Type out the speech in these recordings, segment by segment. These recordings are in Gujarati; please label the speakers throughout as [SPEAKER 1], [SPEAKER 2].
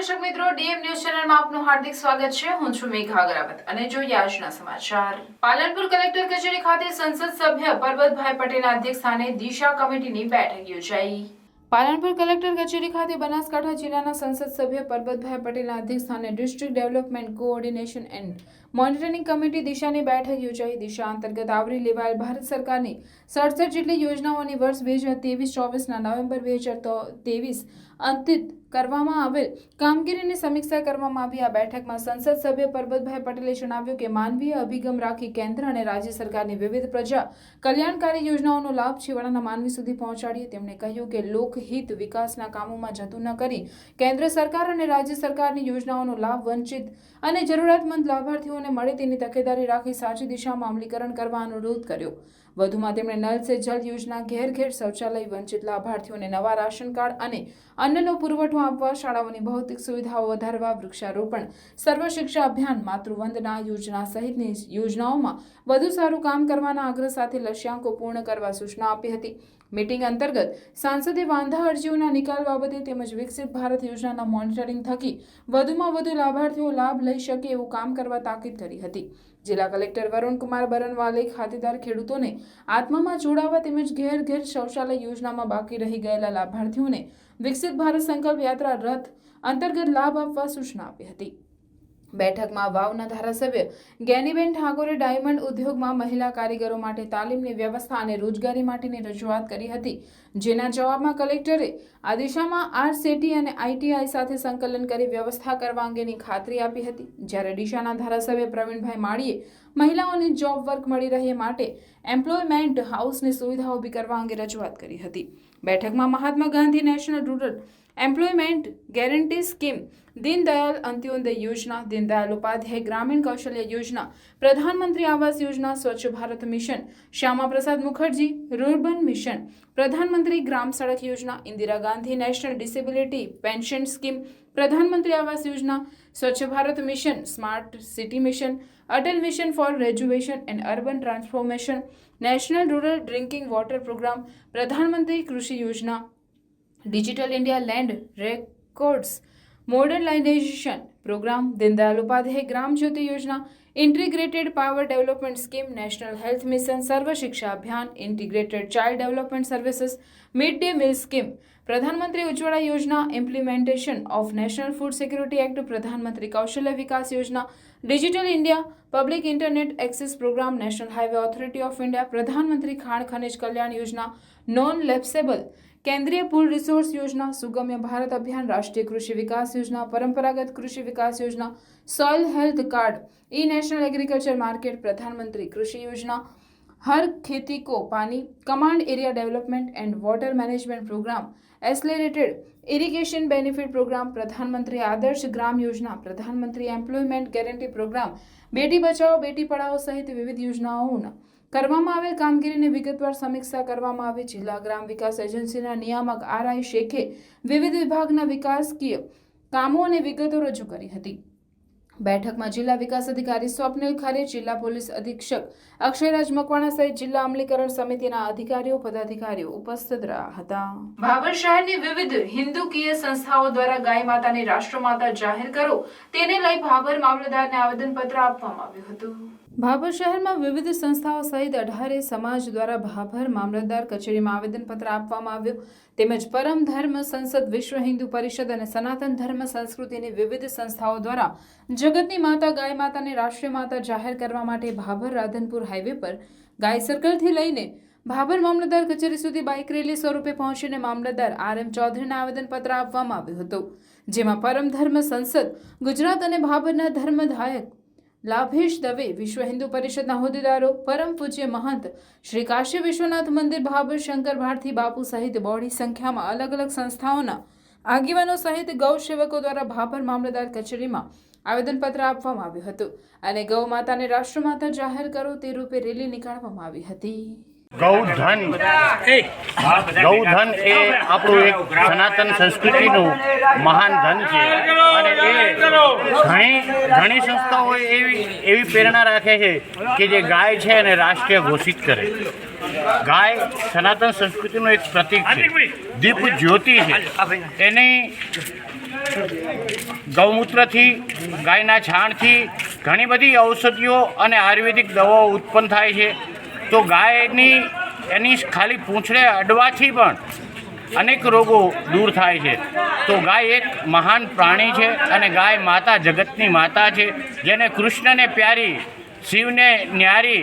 [SPEAKER 1] દર્શક મિત્રો, ડીએમ ન્યૂઝ ચેનલમાં આપનું હાર્દિક સ્વાગત છે. હું છું મેઘા અગરાવત અને જોઈએ આજના સમાચાર. પાલનપુર કલેક્ટર કચેરી ખાતે સંસદ સભ્ય પરબતભાઈ પટેલના અધ્યક્ષસ્થાને દિશા કમિટીની બેઠક યોજાઈ. પાલનપુર કલેક્ટર કચેરી ખાતે બનાસકાંઠા જિલ્લાના સંસદ સભ્ય પરબતભાઈ પટેલના અધ્યક્ષસ્થાને district development coordination and monitoring committee દિશાની બેઠક યોજાઈ. દિશા અંતર્ગત આવરી લેવાયેલ ભારત સરકારની સડસઠ જેટલી યોજનાઓની વર્ષ બે હજાર ત્રેવીસ ચોવીસના નવેમ્બર બે હજાર ત્રેવીસ અંતિત કરવામાં આવેલ કામગીરીની સમીક્ષા કરવામાં આવી. આ બેઠકમાં સંસદ સભ્ય પરબતભાઈ પટેલે જણાવ્યું કે માનવીય અભિગમ રાખી કેન્દ્ર અને રાજ્ય સરકારની વિવિધ પ્રજા કલ્યાણકારી યોજનાઓનો લાભ છેવાડાના માનવી સુધી પહોંચાડીએ. તેમણે કહ્યું કે લોકહિત વિકાસના કામોમાં જતું ન કરી કેન્દ્ર સરકાર અને રાજ્ય સરકારની યોજનાઓનો લાભ વંચિત અને જરૂરિયાતમંદ લાભાર્થીઓને મળે તેની તકેદારી રાખી સાચી દિશામાં અમલીકરણ કરવા અનુરોધ કર્યો. વધુમાં તેમણે નલ સે જલ યોજના ઘેર ઘેર શૌચાલય વંચિત લાભાર્થીઓને નવા રાશન કાર્ડ અને અન્નનો પુરવઠો આપવા, શાળાઓની ભૌતિક સુવિધાઓ વધારવા, વૃક્ષારોપણ, સર્વ શિક્ષા અભિયાન, માતૃવંદના યોજના સહિતની યોજનાઓમાં વધુ સારું કામ કરવાના આગ્રહ સાથે લક્ષ્યાંકો પૂર્ણ કરવા સૂચના આપી હતી. મીટિંગ અંતર્ગત સાંસદે વાંધા અરજીઓના નિકાલ બાબતે તેમજ વિકસિત ભારત યોજનાના મોનિટરિંગ થકી વધુમાં વધુ લાભાર્થીઓ લાભ લઈ શકે એવું કામ કરવા તાકીદ કરી હતી. જિલ્લા કલેક્ટર વરુણકુમાર બરનવાલે ખાતેદાર ખેડૂતોને આત્મામાં જોડાવા તેમજ ઘેર ઘેર શૌચાલય યોજનામાં બાકી રહી ગયેલા લાભાર્થીઓને વિકસિત ભારત સંકલ્પ યાત્રા રથ અંતર્ગત લાભ આપવા સૂચના આપી હતી. બેઠકમાં વાવના ધારાસભ્ય જ્ઞાનીબેન ઠાકોરે ડાયમંડ ઉદ્યોગમાં મહિલા કારીગરો માટે તાલીમની વ્યવસ્થા અને રોજગારી માટેની રજૂઆત કરી હતી, જેના જવાબમાં કલેક્ટરે આ દિશામાં આરસેટી અને આઈટીઆઈ સાથે સંકલન કરી વ્યવસ્થા કરવા અંગેની ખાતરી આપી હતી. જ્યારે ડીશાના ધારાસભ્ય પ્રવીણભાઈ માળીએ મહિલાઓને જોબ વર્ક મળી રહે માટે એમ્પ્લોયમેન્ટ હાઉસની સુવિધા ઊભી કરવા અંગે રજૂઆત કરી હતી. બેઠકમાં Mahatma Gandhi national rural employment guarantee scheme Deendayal Antyodaya Yojana Deendayal Upadhyay ગ્રામીણ કૌશલ્ય યોજના પ્રધાનમંત્રી Awas Yojana Swachh Bharat mission Shyama Prasad Mukherjee rurban mission Pradhanmantri Gram Sadak Yojana Indira Gandhi national disability pension scheme Pradhanmantri Awas Yojana Swachh Bharat mission smart city mission Atal mission for rejuvenation and urban transformation national rural drinking water programme Pradhanmantri Krishi Yojana digital India land records modernisation programme Deendayal Upadhyay Gram Jyoti Yojana integrated power development scheme national health mission Sarva Shiksha Abhiyan integrated child development services mid day meal scheme Pradhanmantri Ujjwala Yojana implementation of national food security act Pradhanmantri Kaushal Vikas Yojana digital India public internet access programme national highway authority of India Pradhanmantri Khan Khanij કલ્યાણ યોજના નોન લેપ્સેબલ કેન્દ્રીય પુલ રિસોર્સ યોજના સુગમ્ય ભારત અભિયાન રાષ્ટ્રીય કૃષિ વિકાસ યોજના Paramparagat Krishi Vikas Yojana soil health card E national agriculture market Pradhanmantri Krishi Yojana Har Kheti Ko Pani command area development and water management programme accelerated irrigation benefit programme Pradhanmantri Adarsh Gram યોજના પ્રધાનમંત્રી employment guarantee programme Beti Bachao Beti Padhao સહિત વિવિધ યોજનાઓના કરવામાં આવેલ કામગીરીની વિગતવાર સમીક્ષા કરવામાં આવી. જિલ્લા ગ્રામ વિકાસ એજન્સીના નિયામક આર આઈ શેખે વિવિધ વિભાગના વિકાસકીય કામો અને વિગતો રજૂ કરી હતી. બેઠકમાં જિલ્લા વિકાસ અધિકારી સ્વપ્નિલ ખરે, જિલ્લા પોલીસ અધિક્ષક અક્ષયરાજ મકવાણા સહિત જિલ્લા અમલીકરણ સમિતિના અધિકારીઓ, પદાધિકારીઓ ઉપસ્થિત રહ્યા હતા. ભાવર શહેરની વિવિધ હિન્દુકીય સંસ્થાઓ દ્વારા ગાય માતાને રાષ્ટ્રમાતા જાહેર કરો, તેને લઈ ભાવર મામલતદારને આવેદનપત્ર આપવામાં આવ્યું હતું. ભાભર શહેરમાં વિવિધ સંસ્થાઓ સહિત અઢારે સમાજ દ્વારા ભાભર મામલતદાર કચેરીમાં આવેદનપત્ર આપવામાં આવ્યું. તેમજ પરમ ધર્મ સંસદ વિશ્વ હિન્દુ પરિષદ અને સનાતન ધર્મ સંસ્કૃતિની વિવિધ સંસ્થાઓ દ્વારા જગતની માતા ગાય માતાને રાષ્ટ્રીય માતા જાહેર કરવા માટે ભાભર રાધનપુર હાઈવે પર ગાય સર્કલથી લઈને ભાભર મામલતદાર કચેરી સુધી બાઇક રેલી સ્વરૂપે પહોંચીને મામલતદાર આર એમ ચૌધરીને આવેદનપત્ર આપવામાં આવ્યું હતું. જેમાં પરમ ધર્મ સંસદ, ગુજરાત અને ભાભરના ધર્મધાયક લાભેશ દવે વિશ્વ હિન્દુ પરિષદના હોદ્દેદારો, પરમ પૂજ્ય મહંત શ્રી કાશી વિશ્વનાથ મંદિર ભાભર શંકર ભારતી બાપુ સહિત બહોળી સંખ્યામાં અલગ અલગ સંસ્થાઓના આગેવાનો સહિત ગૌ સેવકો દ્વારા ભાભર મામલતદાર કચેરીમાં આવેદનપત્ર આપવામાં આવ્યું હતું અને ગૌ માતાને રાષ્ટ્રમાતા જાહેર કરો તે રૂપે રેલી નીકાળવામાં આવી હતી.
[SPEAKER 2] ગૌધન. ગૌધન એ આપણું એક સનાતન સંસ્કૃતિનું મહાન ધન છે. અને એ ઘણી ઘણી સંસ્થાઓ એવી એવી પ્રેરણા રાખે છે કે જે ગાય છે એને રાષ્ટ્રીય ઘોષિત કરે. ગાય સનાતન સંસ્કૃતિનું એક પ્રતીક છે. દીપ જ્યોતિ છે. એની ગૌમૂત્રથી, ગાયના છાણથી ઘણી બધી ઔષધિઓ અને આયુર્વેદિક દવાઓ ઉત્પન્ન થાય છે. તો ગાયની એની ખાલી પૂંછડે અડવાથી પણ અનેક રોગો દૂર થાય છે. તો ગાય એક મહાન પ્રાણી છે અને ગાય માતા જગતની માતા છે. જેને કૃષ્ણને પ્યારી, શિવને ન્યારી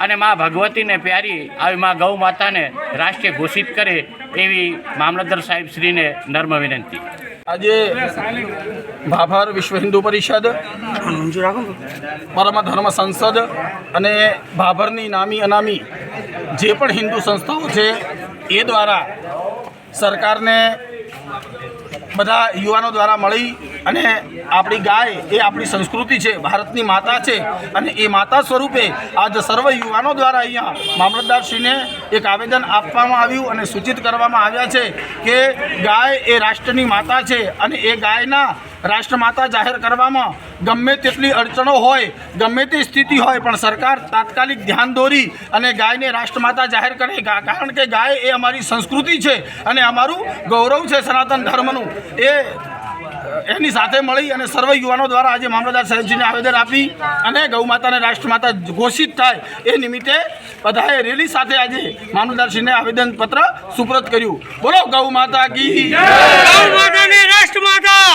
[SPEAKER 2] અને મા ભગવતીને પ્યારી આવી મા ગૌ માતાને રાષ્ટ્રીય ઘોષિત કરે એવી મામલતદાર સાહેબ શ્રીને નર્મ વિનંતી.
[SPEAKER 3] આજે ભાભર વિશ્વ હિન્દુ પરિષદ, પરમ ધર્મ સંસદ અને ભાભરની નામી અનામી જે પણ હિન્દુ સંસ્થાઓ છે, એ દ્વારા સરકારને બધા યુવાનો દ્વારા મળી અને આપણી ગાય એ આપણી સંસ્કૃતિ છે, ભારતની માતા છે અને એ માતા સ્વરૂપે આજ સર્વ યુવાનો દ્વારા અહીંયા મામલતદારશ્રીને એક આવેદન આપવામાં આવ્યું અને સૂચિત કરવામાં આવ્યા છે કે ગાય એ રાષ્ટ્રની માતા છે અને એ ગાયના રાષ્ટ્રમાતા જાહેર કરવામાં ગમે તેટલી અડચણો હોય, ગમે તે સ્થિતિ હોય, પણ સરકાર તાત્કાલિક ધ્યાન દોરી અને ગાયને રાષ્ટ્રમાતા જાહેર કરે. કારણ કે ગાય એ અમારી સંસ્કૃતિ છે અને અમારું ગૌરવ છે સનાતન ધર્મનું. એ એની સાથે મળી અને સર્વ યુવાનો દ્વારા આજે મામલતદાર સાહેબજીને આવેદન આપી અને ગૌ માતાને રાષ્ટ્રમાતા ઘોષિત થાય એ નિમિત્તે બધાએ રેલી સાથે આજે મામલતદારશ્રીને આવેદનપત્ર સુપ્રત કર્યું. બોલો ગૌ માતા કી
[SPEAKER 4] ગૌ માતાને રાષ્ટ્રમાતા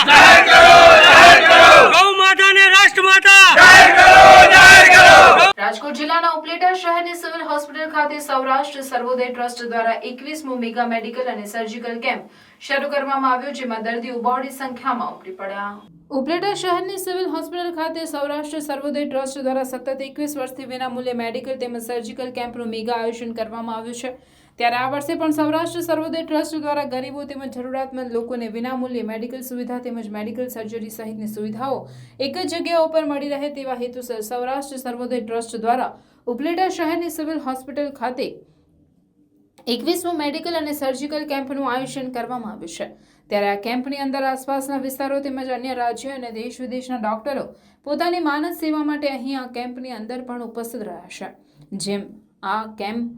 [SPEAKER 4] ગૌ માતાને રાષ્ટ્રમાતા
[SPEAKER 1] રાજકોટ જિલ્લાના ઉપલેટા શહેરની સિવિલ હોસ્પિટલ ખાતે સૌરાષ્ટ્ર સર્વોદય ટ્રસ્ટ દ્વારા એકવીસમો મેગા મેડિકલ અને સર્જિકલ કેમ્પ શરૂ કરવામાં આવ્યો, જેમાં દર્દીઓ બહોળી સંખ્યામાં ઉમટી પડ્યા. ઉપલેટા શહેરની સિવિલ હોસ્પિટલ ખાતે સૌરાષ્ટ્ર સર્વોદય ટ્રસ્ટ દ્વારા સતત એકવીસ વર્ષથી વિનામૂલ્યે મેડિકલ તેમજ સર્જિકલ કેમ્પનું મેગા આયોજન કરવામાં આવ્યું છે. ત્યારે આ વર્ષે પણ સૌરાષ્ટ્ર સર્વોદય ટ્રસ્ટ દ્વારા ગરીબો તેમજ જરૂરિયાતમંદ લોકોને વિનામૂલ્યે મેડિકલ સુવિધા તેમજ મેડિકલ સર્જરી સહિતની સુવિધાઓ એક જ જગ્યા ઉપર મળી રહે તેવા હેતુસર સૌરાષ્ટ્ર સર્વોદય ટ્રસ્ટ દ્વારા ઉપલેટા શહેરની સિવિલ હોસ્પિટલ ખાતે એકવીસમું મેડિકલ અને સર્જિકલ કેમ્પનું આયોજન કરવામાં આવ્યું છે. ત્યારે આ કેમ્પની અંદર આસપાસના વિસ્તારો તેમજ અન્ય રાજ્યો અને દેશ વિદેશના ડોક્ટરો પોતાની માનસ સેવા માટે અહીં આ કેમ્પની અંદર પણ ઉપસ્થિત રહ્યા છે. જેમ આ કેમ્પ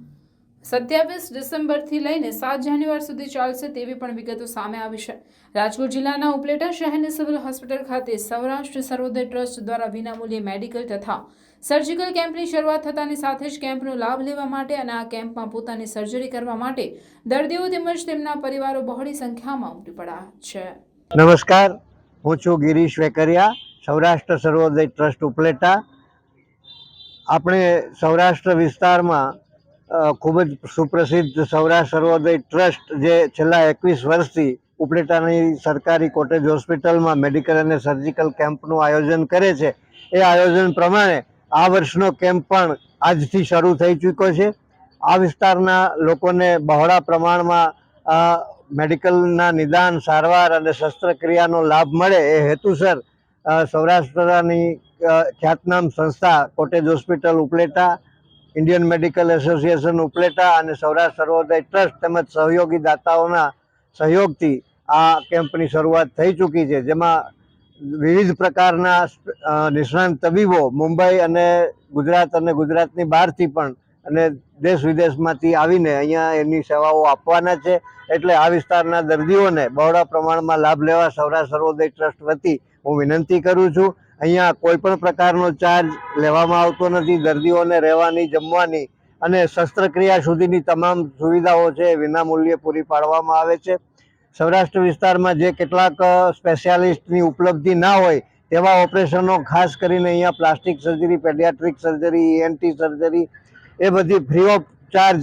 [SPEAKER 1] સત્યાવીસ ડિસેમ્બરથી લઈને સાત જાન્યુઆરી સુધી ચાલશે તેવી પણ વિગતો સામે આવી છે. રાજકોટ જિલ્લાના ઉપલેટા શહેરની સિવિલ હોસ્પિટલ ખાતે સૌરાષ્ટ્ર સર્વોદય ટ્રસ્ટ દ્વારા વિનામૂલ્યે મેડિકલ તથા સર્જિકલ કેમ્પની શરૂઆત થતાની સાથે જ કેમ્પનો લાભ લેવા માટે અને આ કેમ્પમાં પોતાની સર્જરી કરવા માટે દર્દીઓ તેમજ તેમના પરિવારો બહોળી સંખ્યામાં ઉમટી પડ્યા છે.
[SPEAKER 5] નમસ્કાર. હું છું ગિરીશ વેકરિયા, સૌરાષ્ટ્ર સર્વોદય ટ્રસ્ટ ઉપલેટા. આપણે સૌરાષ્ટ્ર વિસ્તારમાં ખૂબ જ સુપ્રસિદ્ધ સૌરાષ્ટ્ર સર્વોદય ટ્રસ્ટ જે છેલ્લા એકવીસ વર્ષથી ઉપલેટાની સરકારી કોટેજ હોસ્પિટલમાં મેડિકલ અને સર્જિકલ કેમ્પનું આયોજન કરે છે. એ આયોજન પ્રમાણે આ વર્ષનો કેમ્પ પણ આજથી શરૂ થઈ ચૂક્યો છે. આ વિસ્તારના લોકોને બહોળા પ્રમાણમાં મેડિકલના નિદાન, સારવાર અને શસ્ત્રક્રિયાનો લાભ મળે એ હેતુસર સૌરાષ્ટ્રની ખ્યાતનામ સંસ્થા cottage hospital Upleta Indian medical association Upleta અને સૌરાષ્ટ્ર સર્વોદય ટ્રસ્ટ તેમજ સહયોગી દાતાઓના સહયોગથી આ કેમ્પની શરૂઆત થઈ ચૂકી છે, જેમાં વિવિધ પ્રકારના નિષ્ણાંત તબીબો મુંબઈ અને ગુજરાત અને ગુજરાતની બહારથી પણ અને દેશ વિદેશમાંથી આવીને અહીંયા એની સેવાઓ આપવાના છે. એટલે આ વિસ્તારના દર્દીઓને બહોળા પ્રમાણમાં લાભ લેવા સૌરાષ્ટ્ર સર્વોદય ટ્રસ્ટ વતી હું વિનંતી કરું છું. અહીંયા કોઈ પણ પ્રકારનો ચાર્જ લેવામાં આવતો નથી. દર્દીઓને રહેવાની, જમવાની અને શસ્ત્રક્રિયા સુધીની તમામ સુવિધાઓ છે વિના વિનામૂલ્યે પૂરી પાડવામાં આવે છે. સૌરાષ્ટ્ર વિસ્તારમાં જે કેટલાક સ્પેશિયાલિસ્ટની ઉપલબ્ધિ ના હોય તેવા ઓપરેશનો ખાસ કરીને અહીંયા plastic surgery, paediatric surgery ENT surgery એ બધી ફ્રી ઓફ ચાર્જ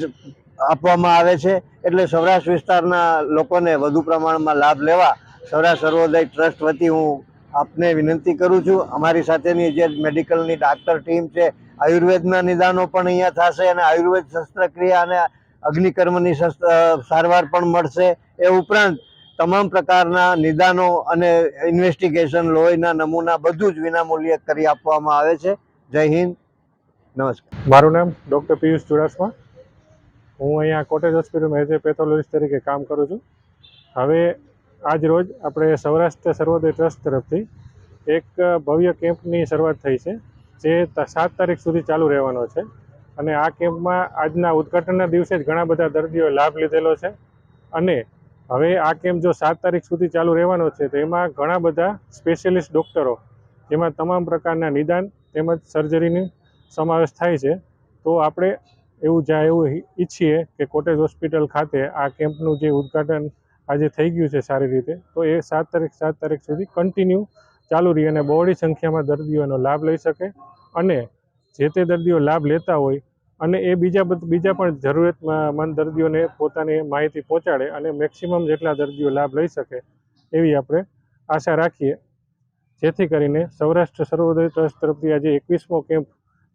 [SPEAKER 5] આપવામાં આવે છે. એટલે સૌરાષ્ટ્ર વિસ્તારના લોકોને વધુ પ્રમાણમાં લાભ લેવા સૌરાષ્ટ્ર સર્વોદય ટ્રસ્ટ વતી હું આપને વિનંતી કરું છું, અમારી સાથેની જે મેડિકલની ડાક્ટર ટીમ છે, આયુર્વેદના નિદાનો પણ અહીંયા થશે અને આયુર્વેદ શસ્ત્રક્રિયા અને અગ્નિકર્મની શસ્ત્ર સારવાર પણ મળશે. એ ઉપરાંત તમામ પ્રકારના નિદાનો અને ઇન્વેસ્ટિગેશન, લોહીના નમૂના બધું જ વિનામૂલ્યે કરી આપવામાં આવે છે. જય હિન્દ. નમસ્કાર.
[SPEAKER 6] મારું નામ ડૉક્ટર પિયુષ ચુડાસમા. હું અહીંયા કોટેજ હોસ્પિટલમાં એઝ એ પેથોલોજીસ્ટ તરીકે કામ કરું છું. હવે આજ રોજ આપણે સૌરાષ્ટ્ર સર્વોદય ટ્રસ્ટ તરફથી એક ભવ્ય કેમ્પની શરૂઆત થઈ છે, જે સાત તારીખ સુધી ચાલુ રહેવાનો છે. અને આ કેમ્પમાં આજના ઉદ્ઘાટનના દિવસે જ ઘણા બધા દર્દીઓએ લાભ લીધેલો છે. અને હવે આ કેમ્પ જો સાત તારીખ સુધી ચાલુ રહેવાનો છે, તો એમાં ઘણા બધા સ્પેશિયલિસ્ટ ડૉક્ટરો, જેમાં તમામ પ્રકારના નિદાન તેમજ સર્જરીની સમાવેશ થાય છે. તો આપણે એવું જ્યાં એવું ઈચ્છીએ કે કોટેજ હોસ્પિટલ ખાતે આ કેમ્પનું જે ઉદ્ઘાટન આજે થઈ ગયું છે સારી રીતે. તો એ સાત તારીખ સાત તારીખ સુધી કન્ટિન્યુ ચાલુ રહી અને બહોળી સંખ્યામાં દર્દીઓનો લાભ લઈ શકે અને જે તે દર્દીઓ લાભ લેતા હોય અને એ બીજા બીજા પણ જરૂરિયાતમંદ દર્દીઓને પોતાની માહિતી પહોંચાડે અને મેક્સિમમ જેટલા દર્દીઓ લાભ લઈ શકે એવી આપણે આશા રાખીએ. જેથી કરીને સૌરાષ્ટ્ર સર્વોદય ટ્રસ્ટ તરફથી આજે એકવીસમો કેમ્પ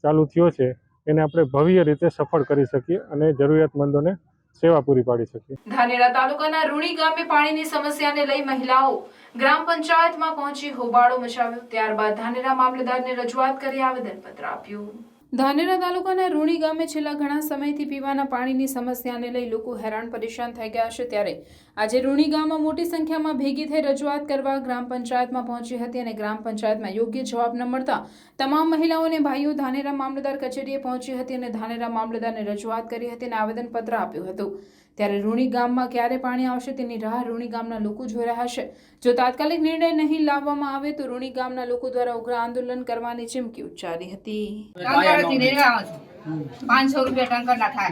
[SPEAKER 6] ચાલુ થયો છે. એને આપણે ભવ્ય રીતે સફળ કરી શકીએ અને જરૂરિયાતમંદોને સેવા પૂરી પાડી શકીએ
[SPEAKER 1] ધાનેરા તાલુકાના રૂણી ગામે પાણીની સમસ્યાને લઈ મહિલાઓ ગ્રામ પંચાયતમાં પહોંચી હોબાળો મચાવ્યો. ત્યારબાદ ધાનેરા મામલતદારને રજૂઆત કરી આવેદનપત્ર આપ્યું. ધાનેરા તાલુકાના રૂણી ગામે છેલ્લા ઘણા સમયથી પીવાના પાણીની સમસ્યાને લઈ લોકો હેરાન પરેશાન થઈ ગયા છે ત્યારે આજે રૂણી ગામમાં મોટી સંખ્યામાં ભેગી થઈ રજૂઆત કરવા ગ્રામ પંચાયતમાં પહોંચી હતી અને ગ્રામ પંચાયતમાં યોગ્ય જવાબ ન મળતા તમામ મહિલાઓ અને ભાઈઓ ધાનેરા મામલતદાર કચેરીએ પહોંચી હતી અને ધાનેરા મામલતદારને રજૂઆત કરી હતી અને આવેદનપત્ર આપ્યું હતું. ત્યારે રૂણી ગામમાં ક્યારે પાણી આવશે તેની રાહ રૂણી ગામના લોકો જોઈ રહ્યા છે. જો તાત્કાલિક નિર્ણય નહીં લાવવામાં આવે તો રૂણી ગામના લોકો દ્વારા ઉગ્ર આંદોલન કરવાની ચીમકી ઉચ્ચારી હતી.
[SPEAKER 7] પાંચસો રૂપિયા ટંકર ના થાય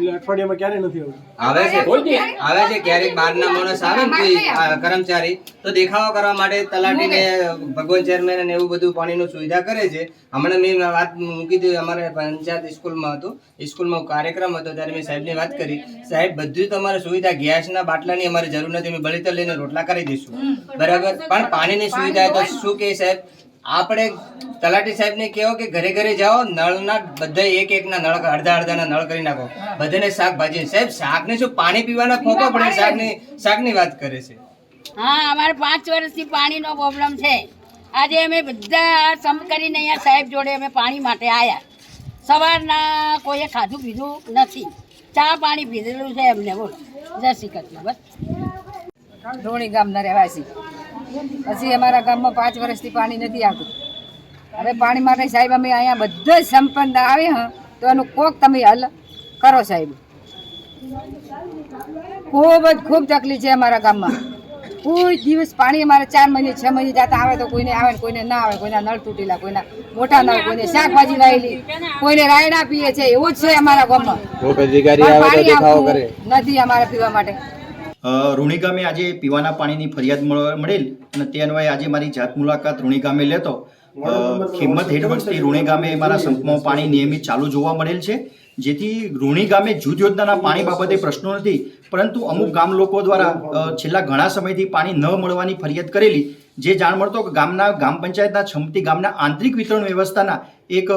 [SPEAKER 8] આવે છે. આવે છે ક્યારેક બહારના માણસ આવે ને કોઈ કર્મચારી. તો દેખાવા કરવા માટે તલાટીને ભગવાન ચેરમેન અને એવું બધું પાણીનું સુવિધા કરે છે. હમણાં મેં વાત મૂકી દીધી અમારે પંચાયત સ્કૂલમાં હતું. સ્કૂલમાં કાર્યક્રમ હતો ત્યારે મેં સાહેબને વાત કરી. સાહેબ બધું તમારે સુવિધા ગેસના બાટલાની અમારે જરૂર નથી. અમે બળીતર લઈને રોટલા કરી દઈશું. બરાબર? પણ પાણીની સુવિધા તો શું કે સાહેબ? આપણે તલાટી સાહેબને કહો કે ઘરે ઘરે જાઓ નળના બધા એક એકના નળ અડધા અડધાના નળ કરી નાખો. બધાને શાકભાજી સાહેબ શાકને શું પાણી પીવાના ખોખો પડે? શાકની શાકની વાત કરે છે.
[SPEAKER 7] હા અમારે પાંચ વર્ષથી પાણીનો પ્રોબ્લેમ છે. આજે અમે બધા સમ કરીને અહીંયા સાહેબ જોડે અમે પાણી માટે આવ્યા સવારના કોઈએ ખાધું પીધું નથી. ચા પાણી પીધેલું છે એમને બોલો. જય શ્રી કૃષ્ણ. બસ. ધોણી ગામના રહેવાસી. પછી અમારા ગામમાં પાંચ વર્ષથી પાણી નથી આવતું. હવે પાણી માટે સાહેબ અમે અહીંયા બધા જ સંપન્ન આવે હા તો એનું કોક તમે હલ કરો સાહેબ. ખૂબ જ ખૂબ તકલીફ છે અમારા ગામમાં. કોઈ દિવસ પાણી અમારે ચાર મહિને છ મહિને જતા આવે તો કોઈને આવે કોઈને ના આવે કોઈના નળ તૂટેલા કોઈના મોટા નળ કોઈને શાકભાજી લાવેલી કોઈને રાયડા પીએ છે એવું જ છે અમારા ગામમાં. નથી અમારે પીવા માટે.
[SPEAKER 9] રૂણી ગામે આજે પીવાના પાણીની ફરિયાદ મળ- મળેલ અને તે અન્વયે આજે મારી જાત મુલાકાત રૂણી ગામે લેતો. ખિંમત હેઠળથી રૂણી ગામે મારા સંપમાં પાણી નિયમિત ચાલુ જોવા મળેલ છે જેથી રૂણી ગામે જૂથ યોજનાના પાણી બાબતે પ્રશ્નો નથી પરંતુ અમુક ગામ લોકો દ્વારા છેલ્લા ઘણા સમયથી પાણી ન મળવાની ફરિયાદ કરેલી જે જાણ મળતો કે ગામના ગ્રામ પંચાયતના છમતી ગામના આંતરિક વિતરણ વ્યવસ્થાના એક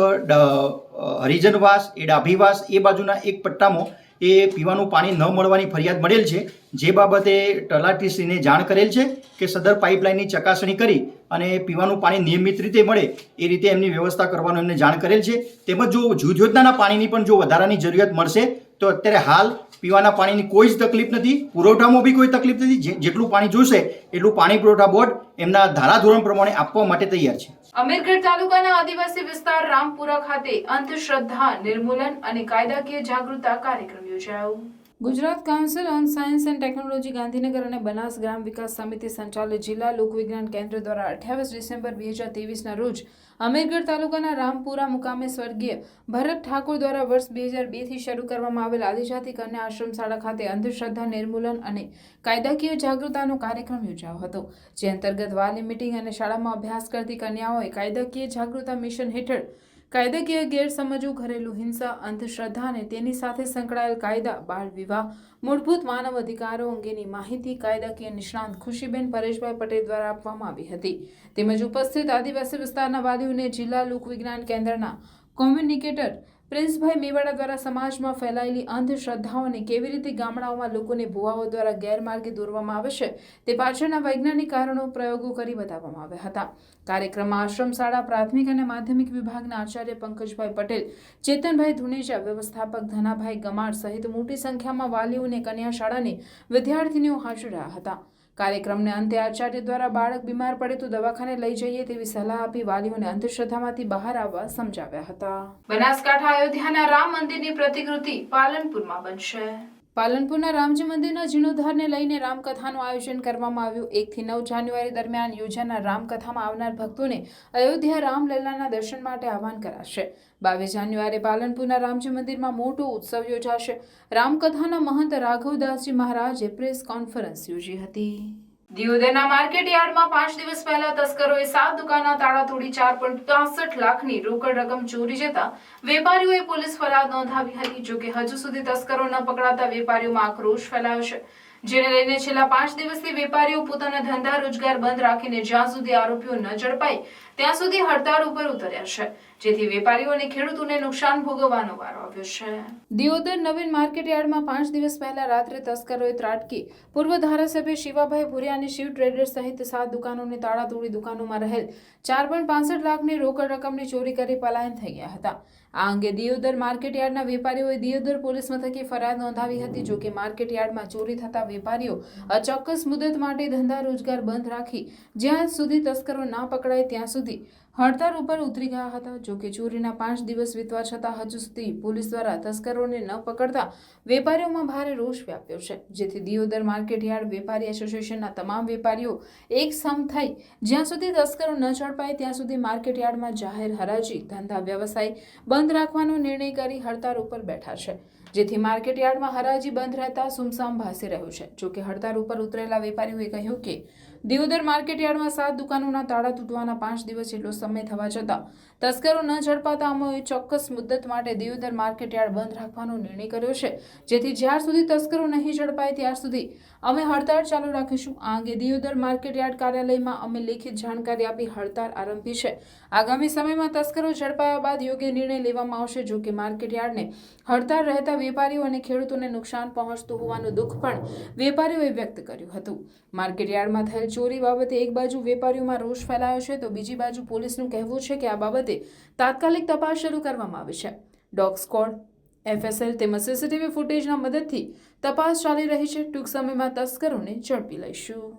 [SPEAKER 9] હરિજનવાસ એ ડાભીવાસ એ બાજુના એક પટ્ટામાં એ પીવાનું પાણી ન મળવાની ફરિયાદ મળેલ છે. જે બાબતે તલાટીશ્રીને જાણ કરેલ છે કે સદર પાઇપલાઇનની ચકાસણી કરી અને પીવાનું પાણી નિયમિત રીતે મળે એ રીતે એમની વ્યવસ્થા કરવાનું એમને જાણ કરેલ છે. તેમજ જો જૂથ યોજનાના પાણીની પણ જો વધારાની જરૂરિયાત મળશે તો અત્યારે હાલ પીવાના પાણીની કોઈ જ તકલીફ નથી પુરવઠામાં બી કોઈ તકલીફ નથી. જેટલું પાણી જોશે એટલું પાણી પુરવઠા બોર્ડ એમના ધારાધોરણ પ્રમાણે આપવા માટે તૈયાર છે.
[SPEAKER 1] અમીરગઢ તાલુકાના આદિવાસી વિસ્તાર રામપુરા ખાતે અંધશ્રદ્ધા નિર્મૂલન અને કાયદાકીય જાગૃતતા કાર્યક્રમ યોજાયો. Gujarat council on science and technology Gandhinagar અને બનાસ ગ્રામ વિકાસ સમિતિ સંચાલિત જિલ્લા લોકવિજ્ઞાન કેન્દ્ર દ્વારા અઠ્યાવીસ ડિસેમ્બર બે હજાર તેવીસના રોજ અમીરગઢ તાલુકાના રામપુરા મુકામે સ્વર્ગીય ભરત ઠાકોર દ્વારા વર્ષ બે હજાર બેથી શરૂ કરવામાં આવેલ આદિજાતિ કન્યા આશ્રમ શાળા ખાતે અંધશ્રદ્ધા નિર્મૂલન અને કાયદાકીય જાગૃતતાનો કાર્યક્રમ યોજાયો હતો, જે અંતર્ગત વાલી મીટિંગ અને શાળામાં અભ્યાસ કરતી કન્યાઓએ કાયદાકીય જાગૃતતા મિશન હેઠળ કાયદાકીય ગેરસમજો, ઘરેલું હિંસા, અંધશ્રદ્ધા અને તેની સાથે સંકળાયેલ કાયદા, બાળ વિવાહ, મૂળભૂત માનવ અધિકારો અંગેની માહિતી કાયદાકીય નિષ્ણાંત ખુશીબેન પરેશભાઈ પટેલ દ્વારા આપવામાં આવી હતી. તેમજ ઉપસ્થિત આદિવાસી વિસ્તારના વાલીઓને જિલ્લા લોકવિજ્ઞાન કેન્દ્રના કોમ્યુનિકેટર પ્રિન્સભાઈ મેવાડા દ્વારા સમાજમાં ફેલાયેલી અંધશ્રદ્ધાઓને કેવી રીતે ગામડાઓમાં લોકોને ભુવાઓ દ્વારા ગેરમાર્ગે દોરવામાં આવે છે તે પાછળના વૈજ્ઞાનિક કારણો પ્રયોગો કરી બતાવવામાં આવ્યા હતા. કાર્યક્રમમાં આશ્રમ શાળા, પ્રાથમિક અને માધ્યમિક વિભાગના આચાર્ય પંકજભાઈ પટેલ, ચેતનભાઈ ધુનેજા, વ્યવસ્થાપક ધનાભાઈ ગમાડ સહિત મોટી સંખ્યામાં વાલીઓ અને કન્યા શાળાની વિદ્યાર્થીનીઓ હાજર રહ્યા હતા. કાર્યક્રમને અંતે આચાર્ય દ્વારા બાળક બીમાર પડે તો દવાખાને લઈ જઈએ તેવી સલાહ આપી વાલીઓને અંધશ્રદ્ધામાંથી બહાર આવવા સમજાવ્યા હતા. બનાસકાંઠા અયોધ્યાના રામ મંદિરની પ્રતિકૃતિ પાલનપુરમાં બનશે. પાલનપુરના રામજી મંદિરના જીર્ણોદ્ધારને લઈને રામકથાનું આયોજન કરવામાં આવ્યું. એકથી નવ જાન્યુઆરી દરમિયાન યોજાનાર રામકથામાં આવનાર ભક્તોને અયોધ્યા રામલલ્લાના દર્શન માટે આહવાન કરાશે. બાવીસ જાન્યુઆરી પાલનપુરના રામજી મંદિરમાં મોટો ઉત્સવ યોજાશે. રામકથાના મહંત રાઘવદાસજી મહારાજે પ્રેસ કોન્ફરન્સ યોજી હતી. દિયોદરના માર્કેટ યાર્ડમાં પાંચ દિવસ પહેલા તસ્કરોએ સાત દુકાનના તાળા તોડી ચાર પોઈન્ટ લાખની રોકડ રકમ ચોરી જતા વેપારીઓએ પોલીસ ફરિયાદ નોંધાવી હતી જોકે હજુ સુધી તસ્કરો ન પકડાતા વેપારીઓમાં આક્રોશ ફેલાયો છે. જેને લઈને છેલ્લા પાંચ દિવસથી વેપારીઓ પોતાના ધંધા રોજગાર બંધ રાખીને જ્યાં સુધી આરોપીઓ ન ઝડપાય, ત્યાં સુધી હડતાળ ઉપર ઉતર્યા છે. જેથી વેપારીઓ અને ખેડૂતોને નુકસાન ભોગવવાનો વારો આવ્યો છે. દિયોદર નવીન માર્કેટ યાર્ડમાં પાંચ દિવસ પહેલા રાત્રે તસ્કરોએ ત્રાટકી. પૂર્વ ધારાસભ્ય શિવાભાઈ ભુરિયા અને શિવ ટ્રેડર્સ સહિત સાત દુકાનોને તાળા તોડી દુકાનોમાં રહેલ ચાર પોઈન્ટ પાંસઠ લાખની રોકડ રકમની ચોરી કરી પલાયન થઈ ગયા હતા. આ અંગે દિયોદર માર્કેટ યાર્ડના વેપારીઓએ દિયોદર પોલીસ મથકે ફરિયાદ નોંધાવી હતી. જો કે માર્કેટ યાર્ડમાં ચોરી થતા વેપારીઓ અચોક્કસ મુદત માટે ધંધા રોજગાર બંધ રાખી જ્યાં સુધી તસ્કરો ના પકડાય ત્યાં સુધી હડતાળ ઉપર ઉતરી ગયા હતા. જો કે ચોરીના પાંચ દિવસ વીતવા છતાં હજુ સુધી પોલીસ દ્વારા તસ્કરોને ન પકડતા વેપારીઓમાં ભારે રોષ વ્યાપ્યો છે. જેથી દિયોદર માર્કેટ યાર્ડ વેપારી એસોસિએશનના તમામ વેપારીઓ એક સમ થઈ જ્યાં સુધી તસ્કરો ન ઝડપાય ત્યાં સુધી માર્કેટ યાર્ડમાં જાહેર હરાજી, ધંધા વ્યવસાય બંધ રાખવાનો નિર્ણય કરી હડતાળ ઉપર બેઠા છે. જેથી માર્કેટ યાર્ડમાં હરાજી બંધ રહેતા સુમસામ ભાસી રહ્યું છે. જોકે હડતાળ ઉપર ઉતરેલા વેપારીઓએ કહ્યું કે દિયોદર માર્કેટયાર્ડમાં સાત દુકાનોના તાળા તૂટવાના પાંચ દિવસ જેટલો સમય થવા છતાં, તસ્કરો ન ઝડપાતા અમોએ ચોક્કસ મુદ્દત માટે દિયોદર માર્કેટ યાર્ડ બંધ રાખવાનો નિર્ણય કર્યો છે. જેથી જ્યાર સુધી તસ્કરો નહીં ઝડપાય, ત્યાર સુધી અમે હડતાળ ચાલુ રાખીશું. આ અંગે દિયોદર માર્કેટ યાર્ડ કાર્યાલયમાં અમે લેખિત જાણકારી આપી હડતાળ આરંભી છે. આગામી સમયમાં તસ્કરો ઝડપાયા બાદ યોગ્ય નિર્ણય લેવામાં આવશે, જો કે માર્કેટ યાર્ડને હડતાળ રહેતા વેપારીઓ અને ખેડૂતોને નુકસાન પહોંચતું હોવાનું દુઃખ પણ વેપારીઓએ વ્યક્ત કર્યું હતું. માર્કેટ યાર્ડમાં થયેલ ચોરી બાબતે એક બાજુ વેપારીઓમાં રોષ ફેલાયો છે, તો બીજી બાજુ પોલીસનું કહેવું છે કે આ બાબતે તાત્કાલિક તપાસ શરૂ કરવામાં આવી છે. ડોગ સ્કોડ, એફએસએલ તેમજ સીસીટીવી ફૂટેજના મદદથી તપાસ ચાલી રહી છે. ટૂંક સમયમાં તસ્કરોને ઝડપી લઈશું.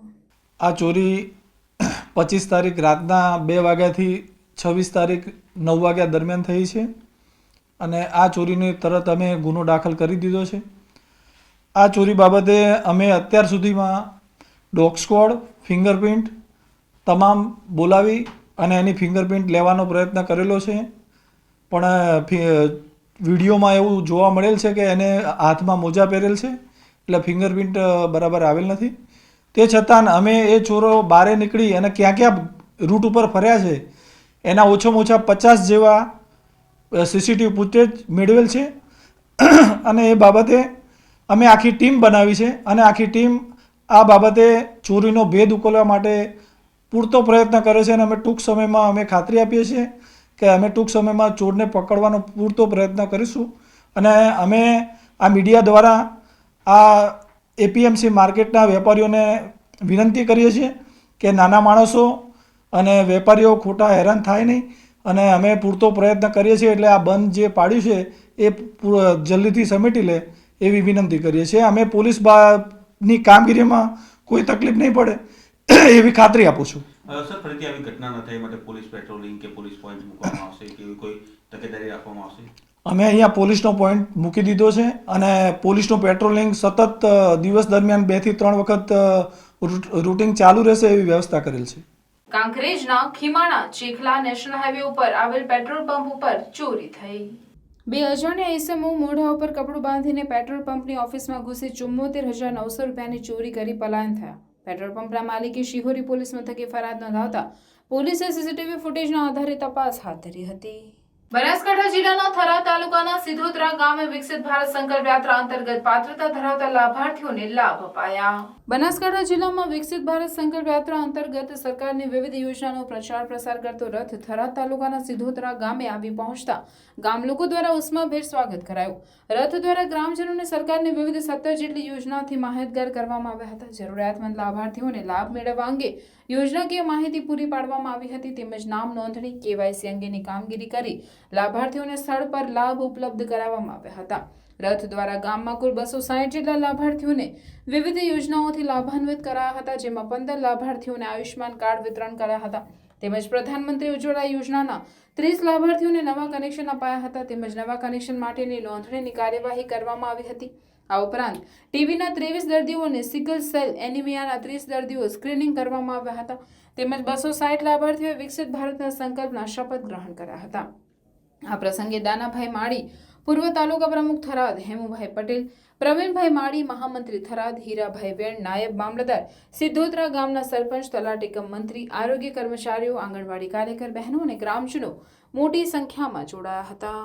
[SPEAKER 10] આ ચોરી પચીસ તારીખ રાતના બે વાગ્યાથી છવ્વીસ તારીખ નવ વાગ્યા દરમિયાન થઈ છે અને આ ચોરીને તરત અમે ગુનો દાખલ કરી દીધો છે. આ ચોરી બાબતે અમે અત્યાર સુધીમાં ડોગ સ્કોડ, ફિંગરપ્રિન્ટ તમામ બોલાવી અને એની ફિંગરપ્રિન્ટ લેવાનો પ્રયત્ન કરેલો છે. પણ વિડીયોમાં એવું જોવા મળેલ છે કે એને હાથમાં મોજા પહેરેલ છે, એટલે ફિંગરપ્રિન્ટ બરાબર આવેલ નથી. તે છતાં અમે એ ચોરો બારે નીકળી અને ક્યાં ક્યાં રૂટ ઉપર ફર્યા છે એના ઓછામાં ઓછા પચાસ જેવા સીસીટીવી ફૂટેજ મેળવેલ છે. અને એ બાબતે અમે આખી ટીમ બનાવી છે અને આખી ટીમ આ બાબતે ચોરીનો ભેદ ઉકેલવા માટે પૂરતો પ્રયત્ન કરે છે અને અમે ટૂંક સમયમાં અમે ખાતરી આપીએ છીએ કે અમે ટૂંક સમયમાં ચોરને પકડવાનો પૂરતો પ્રયત્ન કરીશું. અને અમે આ મીડિયા દ્વારા આ એપીએમસી માર્કેટના વેપારીઓને વિનંતી કરીએ છીએ કે નાના માણસો અને વેપારીઓ ખોટા હેરાન થાય નહીં. અને અમે પૂરતો પ્રયત્ન કરીએ છીએ એટલે આ બંધ જે પાડ્યું છે એ જલ્દીથી સમેટી લે એવી વિનંતી કરીએ છીએ. અમે પોલીસની કામગીરીમાં કોઈ તકલીફ નહીં પડે. એવી ખાતરી આપું છું.
[SPEAKER 11] સર ફરીથી આવી ઘટના ન થાય માટે પોલીસ પેટ્રોલિંગ કે પોલીસ પોઈન્ટ મૂકવામાં આવશે કે કોઈ તકેદારી રાખવામાં આવશે?
[SPEAKER 10] અમે અહીંયા પોલીસનો પોઈન્ટ મૂકી દીધો છે અને પોલીસનું પેટ્રોલિંગ સતત દિવસ દરમિયાન બેથી ત્રણ વખત રૂટિંગ ચાલુ રહેશે એવી વ્યવસ્થા કરેલ છે.
[SPEAKER 1] કાંકરેજના ખીમાણા ચીખલા નેશનલ હાઈવે ઉપર આવેલ પેટ્રોલ પંપ ઉપર ચોરી થઈ. બે અજાણ્યા ઈસમો મોઢા ઉપર કપડું બાંધીને પેટ્રોલ પંપની ઓફિસમાં ઘૂસી ચુમ્મોતેર હજાર નવસો રૂપિયાની ચોરી કરી પલાયન થયા. પેટ્રોલ પંપના માલિકે શિહોરી પોલીસ મથકે ફરિયાદ નોંધાવતા પોલીસે સીસીટીવી ફૂટેજના આધારે તપાસ હાથ ધરી હતી. બનાસકાંઠા જિલ્લાના થરા તાલુકાના સિધોદરા ગામે વિકસિત ભારત સંકલ્પ યાત્રા અંતર્ગત પાત્રતા ધરાવતા લાભાર્થીઓને લાભ અપાયા. બનાસકાંઠા જિલ્લામાં વિકસિત ભારત સંકલ્પ યાત્રા અંતર્ગત સરકારની વિવિધ યોજનાનો પ્રચાર પ્રસાર કરતો રથ થરા તાલુકાના સિધોતરા ગામે આવી પહોંચતા ગામ લોકો દ્વારા ઉષ્માભેર સ્વાગત કરાયું. રથ દ્વારા ગ્રામજનોને સરકારની વિવિધ સત્તર જેટલી યોજનાથી માહિતગાર કરવામાં આવ્યા હતા, જરૂરિયાતમંદ લાભાર્થીઓને લાભ મેળવવા અંગે યોજનાકીય માહિતી પૂરી પાડવામાં આવી હતી તેમજ નામ નોંધણી, કેવાયસી અંગેની કામગીરી કરી લાભાર્થીઓને સ્થળ પર લાભ ઉપલબ્ધ કરાવવામાં આવ્યા હતા. રથ દ્વારા ગામમાં કુલ બસો સાઠ જેટલા લાભાર્થીઓને વિવિધ યોજનાઓથી લાભાન્વિત કરાયા હતા, જેમાં પંદર લાભાર્થીઓને આયુષ્યમાન કાર્ડ વિતરણ કર્યા હતા. તેમજ પ્રધાનમંત્રી ઉજ્જવલા યોજનાના ત્રીસ લાભાર્થીઓને નવા કનેક્શન અપાયા હતા. તેમજ નવા કનેક્શન માટેની નોંધણીની કાર્યવાહી કરવામાં આવી હતી. આ ઉપરાંત ટીવીના ત્રેવીસ દર્દીઓને સિકલ સેલ એનિમિયાના ત્રીસ દર્દીઓ સ્ક્રીનિંગ કરવામાં આવ્યા હતા. તેમજ બસો સાઠ લાભાર્થીઓએ વિકસિત ભારતના સંકલ્પના શપથ ગ્રહણ કર્યા હતા. આ પ્રસંગે દાનાભાઈ માળી, પૂર્વ તાલુકા પ્રમુખ થરાદ, હેમુભાઈ પટેલ, પ્રવીણભાઈ માળી, મહામંત્રી થરાદ, હીરાભાઈ વેણ, નાયબ મામલતદાર સિદ્ધોત્રા ગામના સરપંચ તલાટીકમ મંત્રી, આરોગ્ય કર્મચારીઓ, આંગણવાડી કાર્યકર બહેનો અને ગ્રામજનો મોટી સંખ્યામાં જોડાયા હતા.